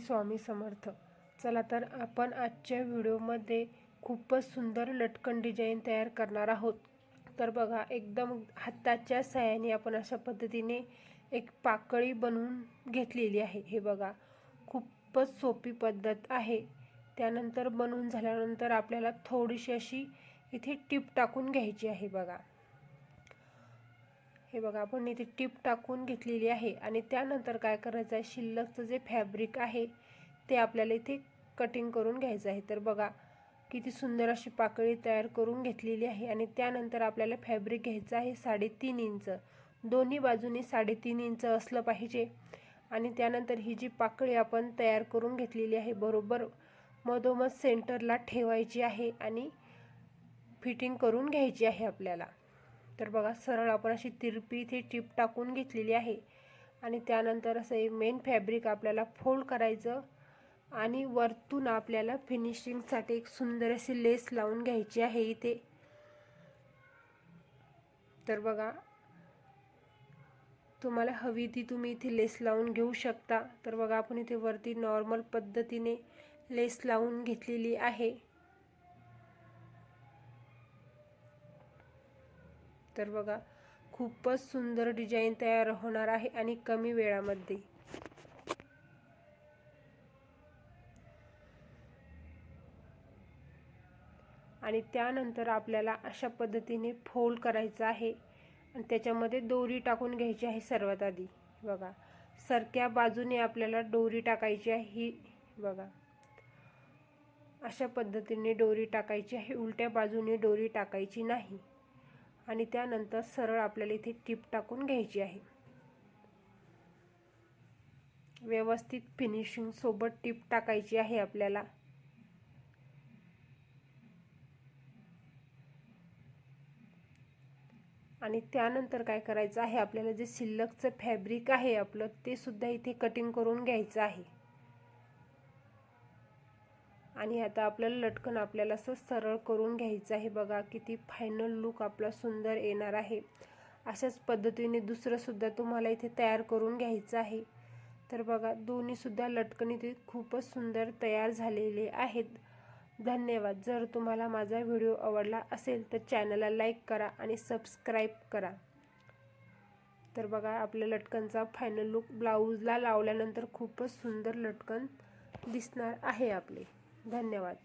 स्वामी समर्थ. चला तर आपण आजच्या व्हिडिओमध्ये खूपच सुंदर लटकन डिझाईन तयार करणार आहोत. तर बघा एकदम हाताच्या सहाय्याने आपण अशा पद्धतीने एक पाकळी बनवून घेतलेली आहे. हे बघा खूपच सोपी पद्धत आहे. त्यानंतर बनवून झाल्यानंतर आपल्याला थोडीशी अशी इथे टीप टाकून घ्यायची आहे बघा. हे बघा आपण इथे टीप टाकून घेतलेली आहे. आणि त्यानंतर काय करायचं आहे? शिल्लकचं जे फॅब्रिक आहे ते आपल्याला इथे कटिंग करून घ्यायचं आहे. तर बघा किती सुंदर अशी पाकळी तयार करून घेतलेली आहे. आणि त्यानंतर आपल्याला फॅब्रिक घ्यायचं आहे साडेतीन इंच. दोन्ही बाजूनी साडेतीन इंच असलं पाहिजे. आणि त्यानंतर ही जी पाकळी आपण तयार करून घेतलेली आहे बरोबर मधोमध सेंटरला ठेवायची आहे आणि फिटिंग करून घ्यायची आहे आपल्याला. तर बघा सरळ आपण अशी तिरपी इथे टीप टाकून घेतलेली आहे. आणि त्यानंतर असं हे मेन फॅब्रिक आपल्याला फोल्ड करायचं आणि वरतून आपल्याला फिनिशिंगसाठी एक सुंदर अशी लेस लावून घ्यायची आहे इथे. तर बघा तुम्हाला हवी ती तुम्ही इथे लेस लावून घेऊ शकता. तर बघा आपण इथे वरती नॉर्मल पद्धतीने लेस लावून घेतलेली आहे. तर बघा खूपच सुंदर डिझाईन तयार होणार आहे आणि कमी वेळामध्ये. आणि त्यानंतर आपल्याला अशा पद्धतीने फोल्ड करायचं आहे. आणि त्याच्यामध्ये दोरी टाकून घ्यायची आहे सर्वात आधी. बघा सरक्या बाजूने आपल्याला दोरी टाकायची आहे. ही बघा अशा पद्धतीने दोरी टाकायची आहे. उलट्या बाजूने दोरी टाकायची नाही. आणि त्यानंतर सरळ आपल्याला इथे टीप टाकून घ्यायची आहे. व्यवस्थित फिनिशिंग सोबत टीप टाकायची आहे आपल्याला. आणि त्यानंतर काय करायचं आहे? आपल्याला जे शिल्लकचं फॅब्रिक आहे आपलं ते सुद्धा इथे कटिंग करून घ्यायचं आहे. आणि आता आपल्याला लटकन आपल्याला असं सरळ करून घ्यायचं आहे. बघा किती फायनल लुक आपला सुंदर येणार आहे. अशाच पद्धतीने दुसरंसुद्धा तुम्हाला इथे तयार करून घ्यायचं आहे. तर बघा दोन्हीसुद्धा लटकन इथे खूपच सुंदर तयार झालेले आहेत. धन्यवाद. जर तुम्हाला माझा व्हिडिओ आवडला असेल तर चॅनलला लाईक करा आणि सबस्क्राईब करा. तर बघा आपल्या लटकनचा फायनल लुक ब्लाऊजला लावल्यानंतर खूपच सुंदर लटकन दिसणार आहे आपले. धन्यवाद.